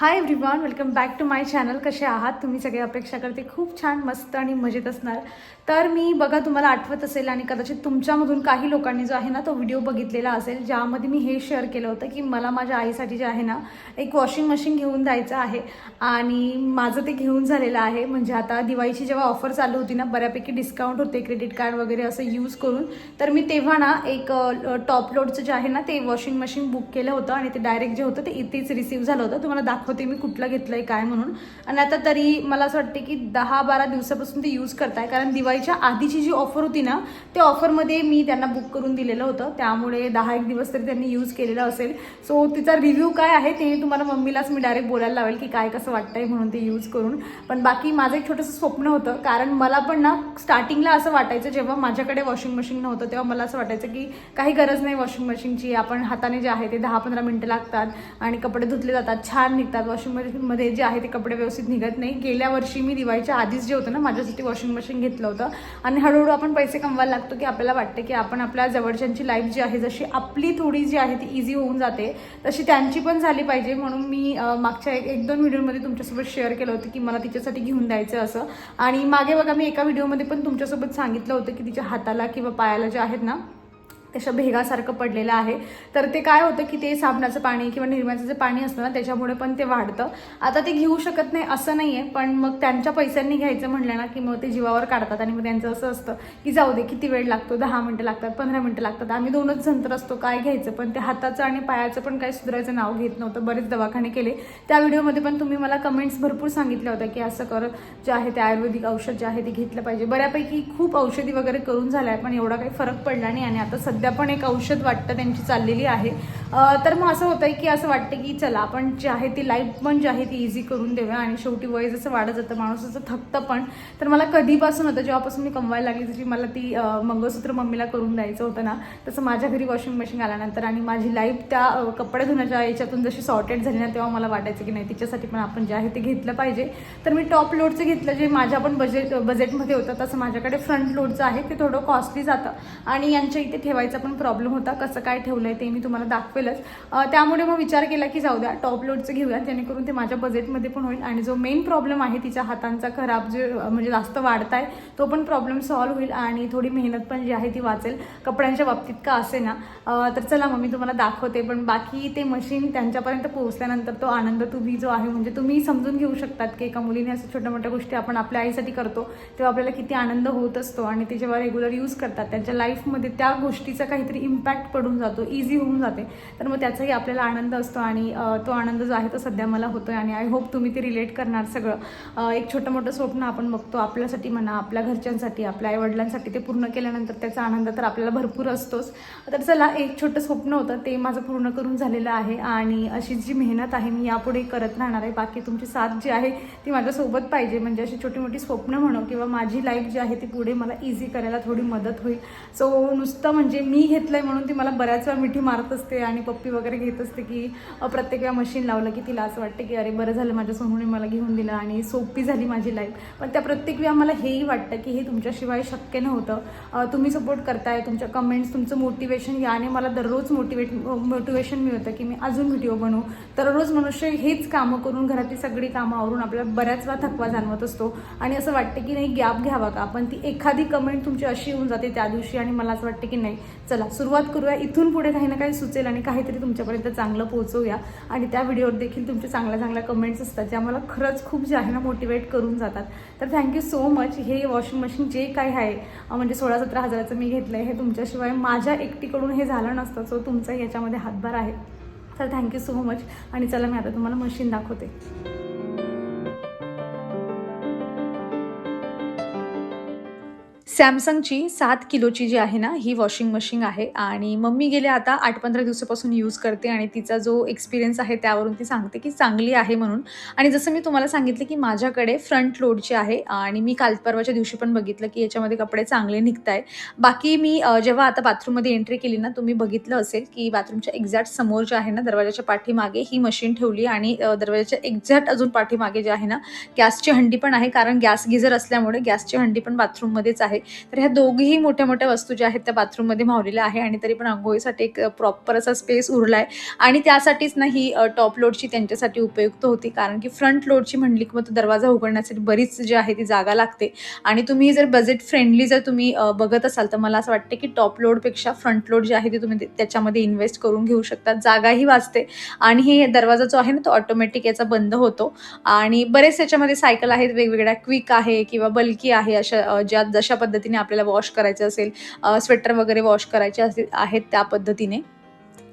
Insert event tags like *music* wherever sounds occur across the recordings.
Hi everyone welcome back to my channel कसे आहात? तुम्ही सगळे अपेक्षा करते खूप छान मस्त आणि मजेत असणार. तर मी बघा तुम्हाला आठवत असेल आणि कदाचित तुमच्यामधून काही लोकांनी जो आहे ना तो व्हिडिओ बघितलेला असेल ज्यामध्ये मी हे शेअर केलं होतं की मला माझ्या आईसाठी जे आहे ना एक वॉशिंग मशीन घेऊन द्यायचं आहे. आणि माझं ते घेऊन झालेलं आहे. म्हणजे आता दिवाळीची जेव्हा ऑफर चालू होती ना बऱ्यापैकी डिस्काउंट होते क्रेडिट कार्ड वगैरे असं यूज करून. तर मी तेव्हा ना एक टॉप लोडचं जे आहे ना ते वॉशिंग मशीन बुक केलं होतं आणि ते डायरेक्ट जे होतं ते इथेच रिसीव्ह झालं होतं. तुम्हाला दाखवते मी कुठलं घेतलं आहे काय म्हणून. आणि आता तरी मला असं वाटते की दहा बारा दिवसापासून ते यूज करताय कारण दिवाळीच्या आधीची जी ऑफर होती ना त्या ऑफरमध्ये मी त्यांना बुक करून दिलेलं होतं. त्यामुळे दहा एक दिवस तरी त्यांनी यूज केलेलं असेल. सो तिचा रिव्ह्यू काय आहे ते तुम्हाला मम्मीलाच मी डायरेक्ट बोलायला लावेल की काय कसं वाटतंय म्हणून ते यूज करून. पण बाकी माझं एक छोटंसं स्वप्न होतं कारण मला पण ना स्टार्टिंगला असं वाटायचं जेव्हा माझ्याकडे वॉशिंग मशीन नव्हतं तेव्हा मला असं वाटायचं की काही गरज नाही वॉशिंग मशीनची आपण हाताने जे आहे ते दहा पंधरा मिनटं लागतात आणि कपडे धुतले जातात छान निघतात. वॉशिंग मशीनमध्ये जे आहे ते कपडे व्यवस्थित निघत नाही. गेल्या वर्षी मी दिवाळीच्या आधीच जे होतं ना माझ्यासाठी वॉशिंग मशीन घेतलं होतं. आणि हळूहळू आपण पैसे कमवायला लागतो की आपल्याला वाटते की आपण आपल्या जवळच्यांची लाईफ जी आहे जशी आपली थोडी जी आहे ती इझी होऊन जाते तशी त्यांची पण झाली पाहिजे. म्हणून मी मागच्या एक एक दोन व्हिडिओमध्ये तुमच्यासोबत शेअर केलं होतं की मला तिच्यासाठी घेऊन द्यायचं असं. आणि मागे बघा मी एका व्हिडिओमध्ये पण तुमच्यासोबत सांगितलं होतं की तिच्या हाताला किंवा पायाला जे आहेत ना त्याच्या भेगासारखं पडलेलं आहे. तर ते काय होतं की ते साबणाचं पाणी किंवा निर्म्याचं जे पाणी असतं ना त्याच्यामुळे पण ते वाढतं. आता ते घेऊ शकत नाही असं नाही आहे पण मग त्यांच्या पैशांनी घ्यायचं म्हणलं ना की मग ते जीवावर काढतात आणि मग त्यांचं असं असतं की जाऊ दे किती वेळ लागतो? दहा मिनटं लागतात पंधरा मिनटं लागतात. आम्ही दोनच जण असतो काय घ्यायचं? पण ते हाताचं आणि पायाचं पण काही सुधारायचं नाव घेत नव्हतं. बरेच दवाखाने केले. त्या व्हिडिओमध्ये पण तुम्ही मला कमेंट्स भरपूर सांगितल्या होत्या की असं कर जे आहे ते आयुर्वेदिक औषध जे आहे ते घेतलं पाहिजे. बऱ्यापैकी खूप औषधी वगैरे करून झालं आहे पण एवढा काही फरक पडला नाही आणि आता सध्या सध्या पण एक औषध वाटतं त्यांची चाललेली आहे. तर मग असं होतंय की असं वाटतं की चला आपण जे आहे ती लाईफ पण जी आहे ती इझी करून देऊया आणि शेवटी वय जसं वाढत जातं माणूस जसं थकतं पण तर मला कधीपासून होतं जेव्हापासून मी कमवायला लागली जशी मला ती मंगळसूत्र मम्मीला करून द्यायचं होतं ना तसं माझ्या घरी वॉशिंग मशीन आल्यानंतर आणि माझी लाईफ त्या कपडे धुण्याच्या याच्यातून जशी सॉर्टेड झाली ना तेव्हा मला वाटायचं की नाही तिच्यासाठी पण आपण जे आहे ते घेतलं पाहिजे. तर मी टॉप लोडचं घेतलं जे माझ्या पण बजेट बजेटमध्ये होतं तसं माझ्याकडे फ्रंट लोडचं आहे ते थोडं कॉस्टली जातं. आणि यांच्या इथे ठेवायचा पण प्रॉब्लेम होता कसं काय ठेवलं आहे ते मी तुम्हाला दाखवेलच. त्यामुळे मग विचार केला की जाऊ द्या टॉप लोडचं घेऊया जेणेकरून ते माझ्या बजेटमध्ये पण होईल आणि जो मेन प्रॉब्लेम आहे तिच्या हातांचा खराब जे म्हणजे जास्त वाढताय तो पण प्रॉब्लेम सॉल्व्ह होईल आणि थोडी मेहनत पण जी आहे ती वाचेल. कपड्यांच्या बाबतीत का असे ना? तर चला मग मी तुम्हाला दाखवते पण बाकी ते मशीन त्यांच्यापर्यंत पोहोचल्यानंतर तो आनंद तुम्ही जो आहे म्हणजे तुम्ही समजून घेऊ शकतात की एका मुलीने असं छोट्या मोठ्या गोष्टी आपण आपल्या आईसाठी करतो तेव्हा आपल्याला किती आनंद होत असतो आणि ते जेव्हा रेग्युलर यूज करतात त्यांच्या लाईफमध्ये त्या गोष्टीचा काहीतरी इम्पॅक्ट पडून जातो इझी होऊन जाते. तर मग त्याचाही आपल्याला आनंद असतो आणि तो आनंद जो आहे तो सध्या मला होतो आहे आणि आय होप तुम्ही ते रिलेट करणार सगळं. एक छोटं मोठं स्वप्न आपण बघतो आपल्यासाठी म्हणा आपल्या घरच्यांसाठी आपल्या आईवडिलांसाठी ते पूर्ण केल्यानंतर त्याचा आनंद तर आपल्याला भरपूर असतोच. तर चला एक छोटं स्वप्न होतं ते माझं पूर्ण करून झालेलं आहे आणि अशी जी मेहनत आहे मी यापुढे करत राहणार आहे. बाकी तुमची साथ जी आहे ती माझ्यासोबत पाहिजे. म्हणजे अशी छोटी मोठी स्वप्न म्हणू किंवा माझी लाईफ जी आहे ती पुढे मला इझी करायला थोडी मदत होईल. सो नुसतं म्हणजे मी घेतलं आहे म्हणून ती मला बऱ्याच वेळा मिठी मारत असते आणि पप्पी वगैरे घेत असते की प्रत्येक वेळा मशीन लावलं की तिला असं वाटतं की अरे बरं झालं माझ्या सोनूने मला घेऊन दिलं आणि सोपी झाली माझी लाईफ पण त्या प्रत्येक वेळा मला हेही वाटतं की हे तुमच्याशिवाय शक्य नव्हतं. तुम्ही सपोर्ट करताय तुमच्या कमेंट्स तुमचं मोटिवेशन याने मला दररोज मोटिवेट मोटिवेशन मिळतं की मी अजून व्हिडिओ बनवू. दररोज मनुष्य हेच कामं करून घरातली सगळी कामं आवरून आपल्याला बऱ्याच वेळा थकवा जाणवत असतो. आणि असं वाटतं की नाही गॅप घ्यावा का? पण ती एखादी कमेंट तुमची अशी होऊन जाते त्या दिवशी आणि मला असं वाटतं की नाही चला सुरुवात करूया. इथून पुढे काही ना काही सुचेल आणि काहीतरी तुमच्यापर्यंत चांगलं पोहोचवूया. आणि त्या व्हिडिओवर देखील तुमच्या चांगल्या चांगल्या कमेंट्स असतात ज्या मला खरंच खूप जे आहे ना मोटिवेट करून जातात. तर थँक्यू सो मच हे वॉशिंग मशीन जे काही आहे म्हणजे सोळा सतरा हजाराचं मी घेतलं आहे हे तुमच्याशिवाय माझ्या एकटीकडून हे झालं नसतं सो तुमचाही याच्यामध्ये हातभार आहे. तर थँक्यू सो मच आणि चला मी आता तुम्हाला मशीन दाखवते. सॅमसंगची सात किलोची जी आहे ना ही वॉशिंग मशीन आहे आणि मम्मी गेले आता आठ पंधरा दिवसापासून यूज करते आणि तिचा जो एक्सपिरियन्स आहे त्यावरून ती सांगते की चांगली आहे म्हणून. आणि जसं मी तुम्हाला सांगितलं की माझ्याकडे फ्रंट लोडची आहे आणि मी काल परवाच्या दिवशी पण बघितलं की याच्यामध्ये कपडे चांगले निघत आहे बाकी मी जेव्हा आता बाथरूममध्ये एंट्री केली ना तुम्ही बघितलं असेल की बाथरूमच्या एक्झॅक्ट समोर जे आहे ना दरवाजाच्या पाठीमागे ही मशीन ठेवली आणि दरवाजाच्या एक्झॅक्ट अजून पाठीमागे जे आहे ना गॅसची हंडी पण आहे कारण गॅस गिझर असल्यामुळे गॅसची हंडी पण बाथरूममध्येच आहे. तर ह्या दोघीही मोठ्या मोठ्या वस्तू ज्या आहेत त्या बाथरूममध्ये मावलेल्या आहे आणि तरी पण आंघोळीसाठी एक प्रॉपर असा स्पेस उरला आहे आणि त्यासाठीच ना ही टॉप लोडची त्यांच्यासाठी उपयुक्त होती. कारण की फ्रंट लोडची म्हणली की मग तो दरवाजा उघडण्यासाठी बरीच जी आहे ती जागा लागते. आणि तुम्ही जर बजेट फ्रेंडली जर तुम्ही बघत असाल तर मला असं वाटतं की टॉप लोडपेक्षा फ्रंट लोड जे आहे ते तुम्ही त्याच्यामध्ये इन्व्हेस्ट करून घेऊ शकता. जागाही वाचते. आणि हे दरवाजा जो आहे ना तो ऑटोमॅटिक याचा बंद होतो. आणि बरेच त्याच्यामध्ये सायकल आहेत. वेगवेगळ्या क्विक आहे किंवा बल्की आहे अशा ज्या जशा पद्धतीने आपल्याला वॉश करायचं असेल स्वेटर वगैरे वॉश करायचे असे आहेत त्या पद्धतीने.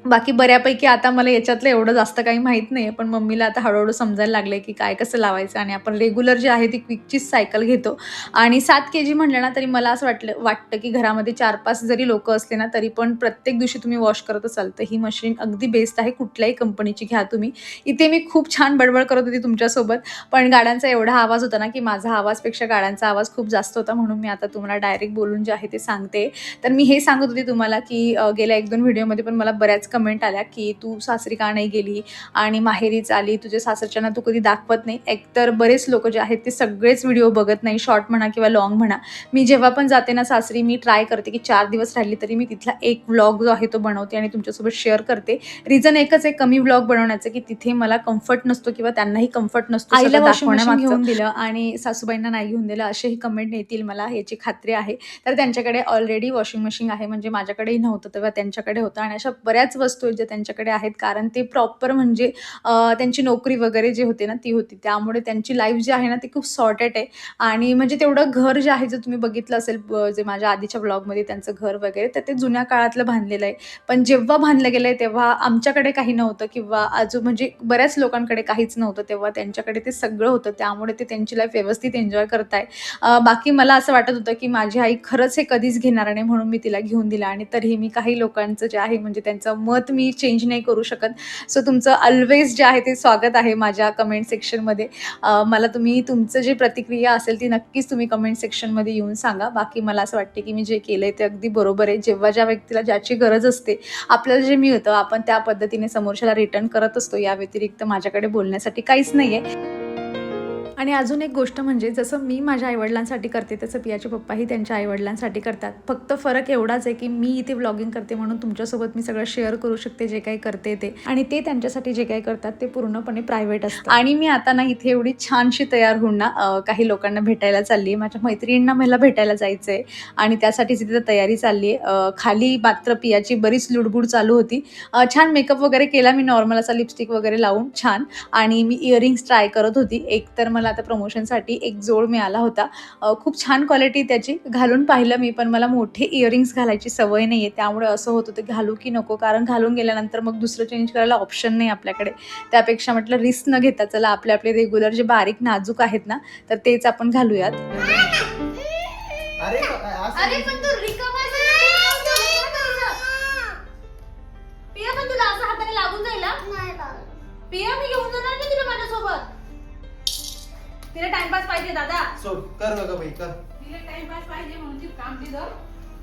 बाकी बऱ्यापैकी आता मला याच्यातलं एवढं जास्त काही माहीत नाही पण मम्मीला आता हळूहळू समजायला लागलं की काय कसं लावायचं आणि आपण रेग्युलर जे आहे ती क्विकचीच सायकल घेतो. आणि सात के जी म्हणलं ना तरी मला असं वाटलं वाटतं की घरामध्ये चार पाच जरी लोक असले ना तरी पण प्रत्येक दिवशी तुम्ही वॉश करत असाल तर ही मशीन अगदी बेस्ट आहे कुठल्याही कंपनीची घ्या तुम्ही. इथे मी खूप छान बडबड करत होती तुमच्यासोबत पण गाड्यांचा एवढा आवाज होता ना की माझा आवाजपेक्षा गाड्यांचा आवाज खूप जास्त होता म्हणून मी आता तुम्हाला डायरेक्ट बोलून जे आहे ते सांगते. तर मी हे सांगत होते तुम्हाला की गेल्या एक दोन व्हिडिओमध्ये पण मला बऱ्याच कमेंट आल्या की तू सासरी का नाही गेली आणि माहेरीच आली तुझ्या सासरच्यांना तू कधी दाखवत नाही. एकतर बरेच लोक जे आहेत ते सगळेच व्हिडिओ बघत नाही शॉर्ट म्हणा किंवा लॉंग म्हणा. मी जेव्हा पण जाते ना सासरी मी ट्राय करते की चार दिवस राहिली तरी मी तिथला एक व्लॉग जो आहे तो बनवते आणि तुमच्यासोबत शेअर करते. रिझन एकच आहे कमी व्लॉग बनवण्याचं की तिथे मला कम्फर्ट नसतो किंवा त्यांनाही कम्फर्ट नसतो आईला. घेऊन दिलं आणि सासूबाईंना नाही घेऊन दिलं असेही कमेंट येतील मला याची खात्री आहे. तर त्यांच्याकडे ऑलरेडी वॉशिंग मशीन आहे म्हणजे माझ्याकडेही नव्हतं तेव्हा त्यांच्याकडे होतं आणि अशा बऱ्याच वस्तू आहेत ज्या त्यांच्याकडे आहेत. कारण ते प्रॉपर म्हणजे त्यांची नोकरी वगैरे जे होते ना ती होती. त्यामुळे त्यांची लाईफ जी आहे ना ती खूप सॉर्टेड आहे. आणि म्हणजे तेवढं घर जे आहे जर तुम्ही बघितलं असेल जे माझ्या आधीच्या ब्लॉगमध्ये त्यांचं घर वगैरे तर ते जुन्या काळातलं बांधलेलं आहे. पण जेव्हा बांधलं गेलं आहे तेव्हा आमच्याकडे काही नव्हतं किंवा अजून म्हणजे बऱ्याच लोकांकडे काहीच नव्हतं. तेव्हा त्यांच्याकडे ते सगळं होतं. त्यामुळे ते त्यांची लाईफ व्यवस्थित एन्जॉय करताय. बाकी मला असं वाटत होतं की माझी आई खरंच हे कधीच घेणार नाही म्हणून मी तिला घेऊन दिलं. आणि तरीही मी काही लोकांचं जे आहे म्हणजे त्यांचं मत मी चेंज नाही करू शकत. सो तुमचं ऑलवेज जे आहे ते स्वागत आहे माझ्या कमेंट सेक्शनमध्ये मला तुम्ही तुमचं जे प्रतिक्रिया असेल ती नक्कीच तुम्ही कमेंट सेक्शनमध्ये येऊन सांगा. बाकी मला असं वाटते की मी जे केलं आहे ते अगदी बरोबर आहे. जेव्हा ज्या व्यक्तीला ज्याची गरज असते आपल्याला जे मिळतं आपण त्या पद्धतीने समोरच्याला रिटर्न करत असतो. या व्यतिरिक्त माझ्याकडे बोलण्यासाठी काहीच नाही आहे आणि अजून एक गोष्ट म्हणजे जसं मी माझ्या आईवडिलांसाठी करते तसं पियाचे पप्पाही त्यांच्या आईवडिलांसाठी करतात. फक्त फरक एवढाच आहे की मी इथे व्लॉगिंग करते म्हणून तुमच्यासोबत मी सगळं शेअर करू शकते जे काही करते ते. आणि ते त्यांच्यासाठी जे काही करतात ते पूर्णपणे प्रायव्हेट असतं. आणि मी आता ना इथे एवढी छानशी तयार होऊन ना काही लोकांना भेटायला चालली आहे. माझ्या मैत्रिणींना मला भेटायला जायचं आहे आणि त्यासाठीच इथे तयारी चालली आहे. खाली मात्र पियाची बरीच लुडबुड चालू होती. छान मेकअप वगैरे केला मी नॉर्मल असा लिपस्टिक वगैरे लावून छान. आणि मी इयरिंग्स ट्राय करत होती. एक तर मला आता प्रमोशनसाठी एक जोड मिळाला होता. खूप छान क्वालिटी त्याची. घालून पाहिलं मी पण मला मोठे इयरिंग्स घालायची सवय नाही आहे त्यामुळे असं होत होतं घालू की नको? कारण घालून गेल्यानंतर मग दुसरं चेंज करायला ऑप्शन नाही आपल्याकडे. त्यापेक्षा म्हटलं रिस्क न घेता चला आपले आपले रेग्युलर जे बारीक नाजूक आहेत ना तर तेच आपण घालूयात. अरे असं अरे पण तू रिकामा पिया पण तुला असं हाताने लागून जाईल? पिया मी घेऊन जाणार ना तुला माझ्यासोबत. तिला टाइमपास पाहिजे दादा. सोड कर बघा बाई कर. तिला टाइमपास पाहिजे म्हणून ती काम दिलं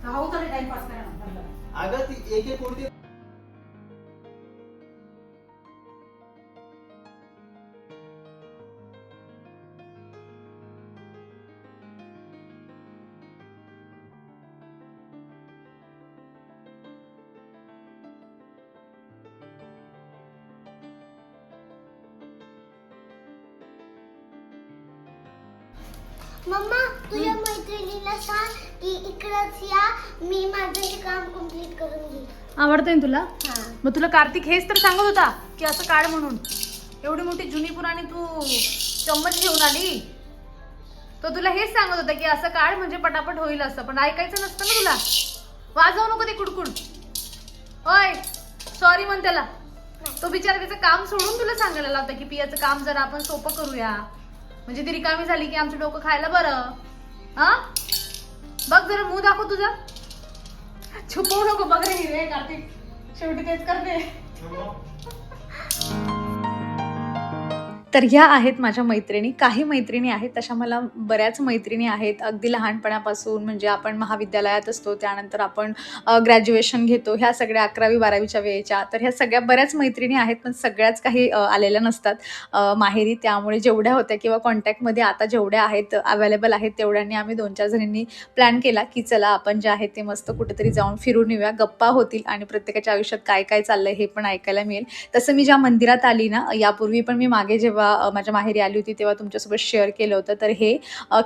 राहू तरी टाइमपास करा. अगं ती एक एक उडती माझं हे काम कंप्लीट करून घेईन आवडतंय ना तुला? हा. मग तुला कार्तिक हेच तर सांगत होता की असं काढ म्हणून. एवढी मोठी जुनी पुराणी तू चम्मच घेऊन आली. तो तुला हेच सांगत होता की असं काढ म्हणजे पटापट होईल असं. पण ऐकायचं नसतं ना तुला. वाजवू नको ते कुडकुड. होय सॉरी म्हण त्याला. तो बिचारा त्याचं काम सोडून तुला सांगायला लावता की पियाचं काम जरा आपण सोपं करूया. म्हणजे ती रिकामी झाली की आमचं डोकं खायला बरं. हा? बघ जरा मूळ दाखव तुझा. छुपवू नको बघ रे हिरे कार्तिक. शेवटी तेच करते. तर ह्या आहेत माझ्या मैत्रिणी. काही मैत्रिणी आहेत तशा मला बऱ्याच मैत्रिणी आहेत. अगदी लहानपणापासून म्हणजे आपण महाविद्यालयात असतो त्यानंतर आपण ग्रॅज्युएशन घेतो. ह्या सगळ्या अकरावी बारावीच्या वेळेच्या. तर ह्या सगळ्या बऱ्याच मैत्रिणी आहेत पण सगळ्याच काही आलेल्या नसतात माहेरी. त्यामुळे जेवढ्या होत्या किंवा कॉन्टॅक्टमध्ये आता जेवढ्या आहेत अवेलेबल आहेत तेवढ्यांनी आम्ही दोन चार जणींनी प्लॅन केला की चला आपण जे आहे ते मस्त कुठेतरी जाऊन फिरून येऊया. गप्पा होतील आणि प्रत्येकाच्या आयुष्यात काय काय चाललंय हे पण ऐकायला मिळेल. तसं मी ज्या मंदिरात आली ना यापूर्वी पण मी मागे जेव्हा जेव्हा माझ्या माहेरी आली होती तेव्हा तुमच्यासोबत शेअर केलं होतं. तर हे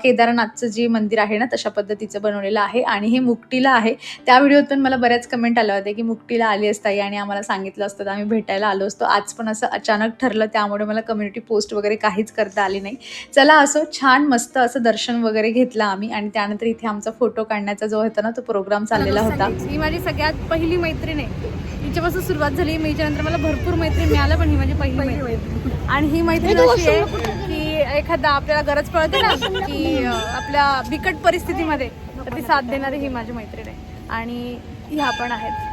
केदारनाथचं जे मंदिर आहे ना तशा पद्धतीचं बनवलेलं आहे आणि हे मुकटीला आहे. त्या व्हिडिओत पण मला बऱ्याच कमेंट आल्या होत्या की मुकटीला आली असताई आणि आम्हाला सांगितलं असतं तर आम्ही भेटायला आलो असतो. आज पण असं अचानक ठरलं त्यामुळे मला कम्युनिटी पोस्ट वगैरे काहीच करता आली नाही. चला असं छान मस्त असं दर्शन वगैरे घेतलं आम्ही आणि त्यानंतर इथे आमचा फोटो काढण्याचा जो होता ना तो प्रोग्राम चाललेला होता. ही माझी सगळ्यात पहिली मैत्रीण आहे. हिच्यापासून सुरुवात झाली. मी हिच्यानंतर मला भरपूर मैत्रीण मिळालं पण ही माझी पहिली मैत्रीण आणि ही मैत्रीण अशी आहे की एखादा आपल्याला गरज पडते ना की आपल्या बिकट परिस्थितीमध्ये तर ती साथ देणारी ही माझी मैत्रीण आहे. आणि ह्या पण आहेत.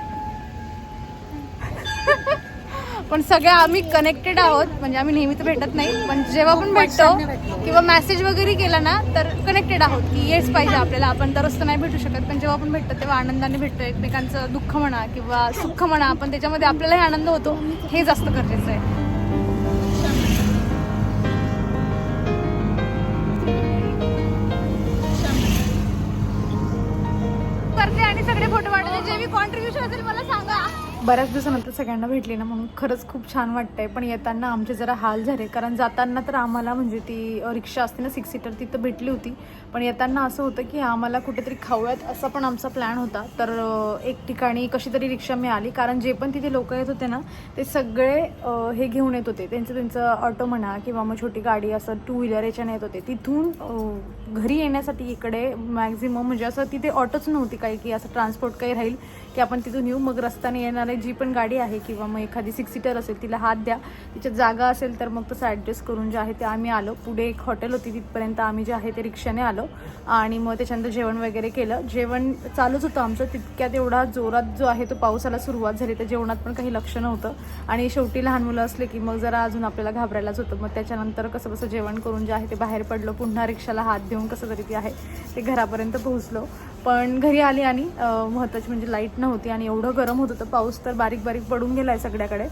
*laughs* पण सगळ्या आम्ही कनेक्टेड आहोत. म्हणजे आम्ही नेहमी तर भेटत नाही. पण जेव्हा पण भेटतो किंवा मेसेज वगैरे केला ना तर कनेक्टेड आहोत की येच पाहिजे आपल्याला. आपण दररोज तर नाही भेटू शकत पण जेव्हा आपण भेटतो तेव्हा आनंदाने भेटतो. एकमेकांचं दुःख म्हणा किंवा सुख म्हणा आपण त्याच्यामध्ये आपल्यालाही आनंद होतो. हे जास्त गरजेचं आहे. बऱ्याच दिवसानंतर सगळ्यांना भेटली ना म्हणून खरंच खूप छान वाटतंय. पण येताना आमचे जरा हाल झाले. कारण जाताना तर आम्हाला म्हणजे ती रिक्षा असते ना सिक्स सीटर तिथं भेटली होती. पण येताना असं होतं की आम्हाला कुठेतरी खाऊयात असा पण आमचा प्लॅन होता. तर एक ठिकाणी कशी तरी रिक्षा मिळाली. कारण जे पण तिथे लोक येत होते ना ते सगळे हे घेऊन येत होते. त्यांचं त्यांचं ऑटो म्हणा किंवा मग छोटी गाडी असं टू व्हीलर याच्याने येत होते. तिथून घरी येण्यासाठी इकडे मॅक्झिमम म्हणजे असं तिथे ऑटोच नव्हती काही की असं ट्रान्सपोर्ट काही राहील. की आपण तिथून येऊ मग रस्त्याने येणारी जी पण गाडी आहे किंवा मग एखादी सिक्स सीटर असेल तिला हात द्या. तिच्यात जागा असेल तर मग तसं ॲडजस्ट करून जे आहे ते आम्ही आलो. पुढे एक हॉटेल होती तिथपर्यंत आम्ही जे आहे ते रिक्षाने आलो. आणि मग त्याच्यानंतर जेवण वगैरे केलं. जेवण चालूच होतं आमचं. तितक्यात एवढा जोरात जो आहे तो पावसाला सुरुवात झाली. तर जेवणात पण काही लक्ष नव्हतं. आणि शेवटी लहान मुलं असले की मग जरा अजून आपल्याला घाबरायलाच होतं. मग त्याच्यानंतर कसं कसं जेवण करून जे आहे ते बाहेर पडलो. पुन्हा रिक्षाला हात देऊन कसं तरी ते आहे ते घरापर्यंत पोहोचलो. पण घरी आली आणि महत्त्वाची म्हणजे लाइट नव्हती आणि एवढं गरम होत होतं पाऊस तर बारीक बारीक पडून गेला आहे सगळ्याकडे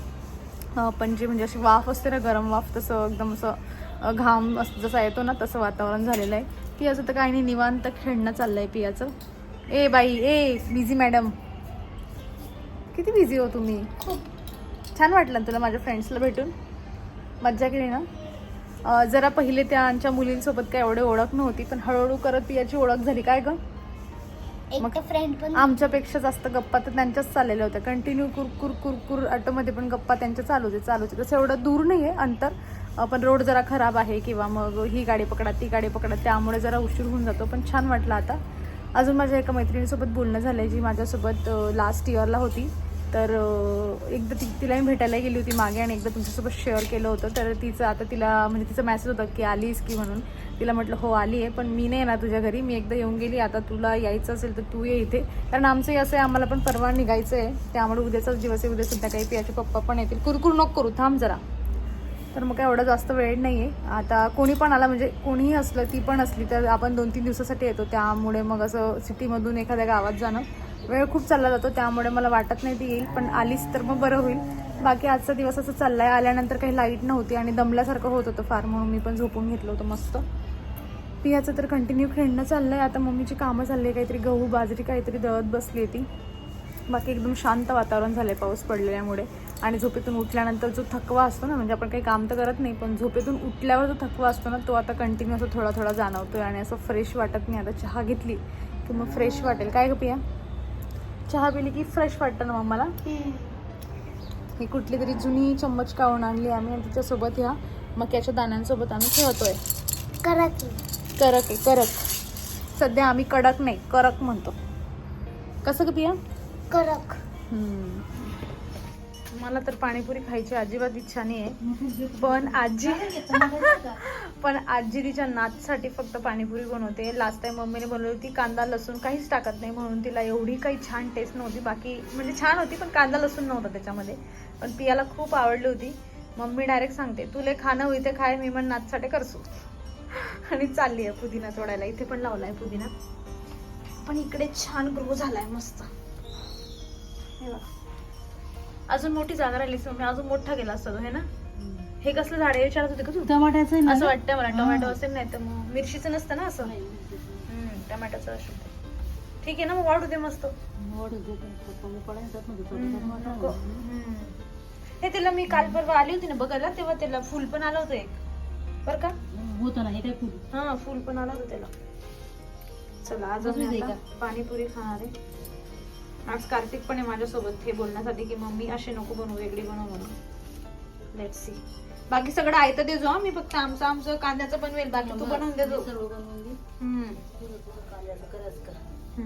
पण जे म्हणजे अशी वाफ असते ना गरम वाफ तसं एकदम असं घाम असं जसा येतो ना तसं वातावरण झालेलं आहे. पियाचं तर काही नाही निवांत खेळणं चाललं आहे पियाचं. ए बाई ए बिझी मॅडम किती बिझी हो तुम्ही? छान वाटलं तुला माझ्या फ्रेंड्सला भेटून. मज्जा केली ना? जरा पहिले त्यांच्या मुलींसोबत काय एवढे ओळख नव्हती पण हळूहळू करत पियाची ओळख झाली. काय गं? मग- फ्रेंड पण आमच्यापेक्षा जास्त गप्पा तर त्यांच्याच चाललेल्या होत्या. कंटिन्यू कुरकुर कुरकुर ऑटोमध्ये पण गप्पा त्यांच्या चालूच आहे चालूच आहे तसं एवढं दूर नाही आहे अंतर. पण रोड जरा खराब आहे किंवा मग ही गाडी पकडा ती गाडी पकडा त्यामुळे जरा उशीर होऊन जातो. पण छान वाटलं आता. अजून माझ्या एका मैत्रिणीसोबत बोलणं झालं आहे जी माझ्यासोबत लास्ट इयरला होती. तर एकदा ती तिलाही भेटायला गेली होती मागे आणि एकदा तुमच्यासोबत शेअर केलं होतं. तर तिचं आता तिला म्हणजे तिचा मेसेज होता की आलीस की म्हणून. तिला म्हटलं हो आली आहे पण मी नाही ना तुझ्या घरी. मी एकदा येऊन गेली. आता तुला यायचं असेल तर तू ये इथे. कारण आमचंही असं आहे आम्हाला पण परवा निघायचं आहे. त्यामुळे उद्याचाच दिवस आहे. उद्या संध्याकाळी पियाचे पप्पा पण येतील. कुरकुर नको करू. थांब जरा. तर मग काय एवढा जास्त वेळ नाही आहे आता कोणी पण आला म्हणजे कोणीही असलं ती पण असली तर आपण दोन तीन दिवसासाठी येतो. त्यामुळे मग असं सिटीमधून एखाद्या गावात जाणं. वेळ खूप चालला जातो. त्यामुळे मला वाटत नाही ती येईल पण आलीच तर मग बरं होईल. बाकी आजचा दिवस असं चालला आहे आल्यानंतर काही लाइट नव्हती आणि दमल्यासारखं होत होतं फार म्हणून मी पण झोपून घेतलं होतं मस्त. पियाचं तर कंटिन्यू खेळणं चाललं आहे आता मम्मीची कामं चालली आहे काहीतरी गहू बाजरी काहीतरी दळत बसली ती बाकी एकदम शांत वातावरण झालं आहे पाऊस पडलेल्यामुळे. आणि झोपेतून उठल्यानंतर जो थकवा असतो ना म्हणजे आपण काही काम तर करत नाही पण झोपेतून उठल्यावर जो थकवा असतो ना तो आता कंटिन्यू असं थोडा थोडा जाणवतो आहे आणि असं फ्रेश वाटत नाही. आता चहा घेतली की मग फ्रेश वाटेल. काय ग पिया चहा पिली की फ्रेश वाटतं ना मग ही कुठली तरी जुनी चम्मच काढून आणली आम्ही आणि तिच्यासोबत ह्या मक्याच्या दाण्यांसोबत आम्ही खेळतोय. करा की करक आहे करक. सध्या आम्ही कडक नाही करक म्हणतो. कसं ग पिया? करक. मला तर पाणीपुरी खायची अजिबात इच्छा नाही आहे *laughs* पण आजी *laughs* पण आजी तिच्या नाचसाठी फक्त पाणीपुरी बनवते. लास्ट टाइम मम्मीने बनवली होती कांदा लसूण काहीच टाकत नाही म्हणून तिला एवढी काही छान टेस्ट नव्हती. बाकी म्हणजे छान होती पण कांदा लसूण नव्हता त्याच्यामध्ये. पण पियाला खूप आवडली होती. मम्मी डायरेक्ट सांगते तुले खाणं होई ते खाय मी म्हण नाचसाठी करसू आणि चालली आहे पुदिना तोडायला. इथे पण लावलाय पुदिना. पण इकडे छान ग्रो झालाय मस्त. हे बघा. अजून मोठी जागा राहिली मी अजून मोठा गेला असता हे ना? हे कसलं झाड आहे? विचारत होते का तू? टमाट्याचं असं? वाटतं मला. टोमॅटो असेल नाही तर मग मिरचीचं नसतं ना असं? असेल ते. ठीक आहे ना मग वाढू दे मस्त. हे त्याला मी काल परवा आली होती ना बघायला तेव्हा त्याला फुल पण आलं होतं एक. बरं का? होतं ना हे काय फुल? हा फुल पण आलं होतं त्याला. चला आज बसू आम्ही दे आता पाणीपुरी खाणार आहे. आज कार्तिक पण आहे माझ्यासोबत हे बोलण्यासाठी की मम्मी असे नको बनवू वेगळी बनव म्हणून. लेट सी बाकी सगळं आहे तर देजो हा मी फक्त आमचं आमचं कांद्याचं बनवेल बाकी तू बनवून देजो सर्व बनवून तुझं कांद्याचं करायचं करा.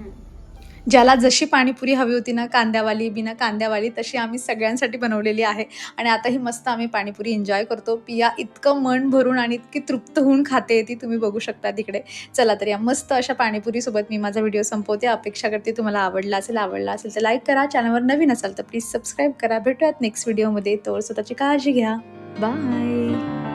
ज्याला जशी पाणीपुरी हवी होती ना कांद्यावाली बिना कांद्यावाली तशी आम्ही सगळ्यांसाठी बनवलेली आहे. आणि आता ही मस्त आम्ही पाणीपुरी एन्जॉय करतो. पिया इतकं मन भरून आणि इतकी तृप्त होऊन खाते ती तुम्ही बघू शकता तिकडे. चला तर या मस्त अशा पाणीपुरीसोबत मी माझा व्हिडिओ संपवते. अपेक्षा करते तुम्हाला आवडला असेल आवडला असेल तर लाईक करा. चॅनलवर नवीन असाल तर प्लीज सबस्क्राईब करा. भेटूयात नेक्स्ट व्हिडिओमध्ये तर स्वतःची काळजी घ्या. बाय